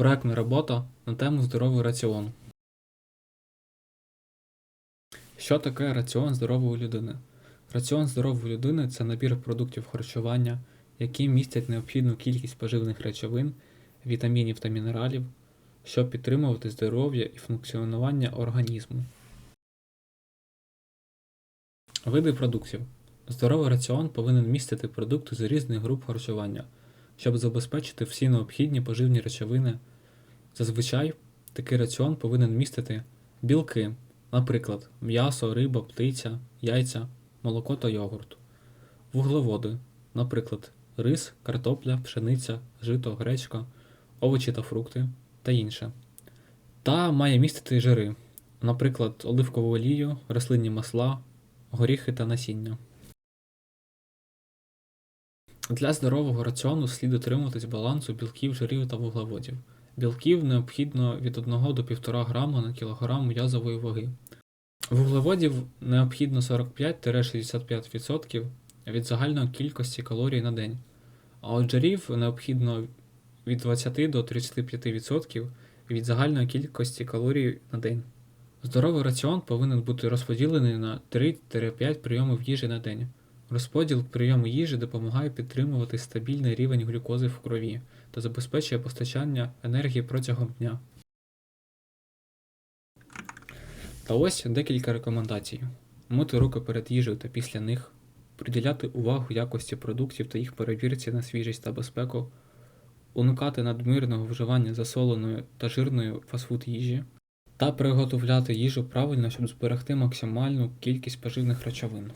Проектна робота на тему здоровий раціон. Що таке раціон здорової людини? Раціон здорової людини це набір продуктів харчування, які містять необхідну кількість поживних речовин, вітамінів та мінералів, щоб підтримувати здоров'я і функціонування організму. Види продуктів. Здоровий раціон повинен містити продукти з різних груп харчування, щоб забезпечити всі необхідні поживні речовини. Зазвичай такий раціон повинен містити білки, наприклад, м'ясо, риба, птиця, яйця, молоко та йогурт, вуглеводи, наприклад, рис, картопля, пшениця, жито, гречка, овочі та фрукти та інше. Та має містити жири, наприклад, оливкову олію, рослинні масла, горіхи та насіння. Для здорового раціону слід дотримуватись балансу білків, жирів та вуглеводів. Білків необхідно від 1 до 1,5 грама на кілограм м'язової ваги. Вуглеводів необхідно 45-65% від загальної кількості калорій на день, а от жирів необхідно від 20 до 35% від загальної кількості калорій на день. Здоровий раціон повинен бути розподілений на 3-5 прийомів їжі на день. Розподіл прийому їжі допомагає підтримувати стабільний рівень глюкози в крові та забезпечує постачання енергії протягом дня. Та ось декілька рекомендацій: мити руки перед їжею та після них, приділяти увагу якості продуктів та їх перевірці на свіжість та безпеку, уникати надмірного вживання засоленої та жирної фастфуд їжі, та приготовляти їжу правильно, щоб зберегти максимальну кількість поживних речовин.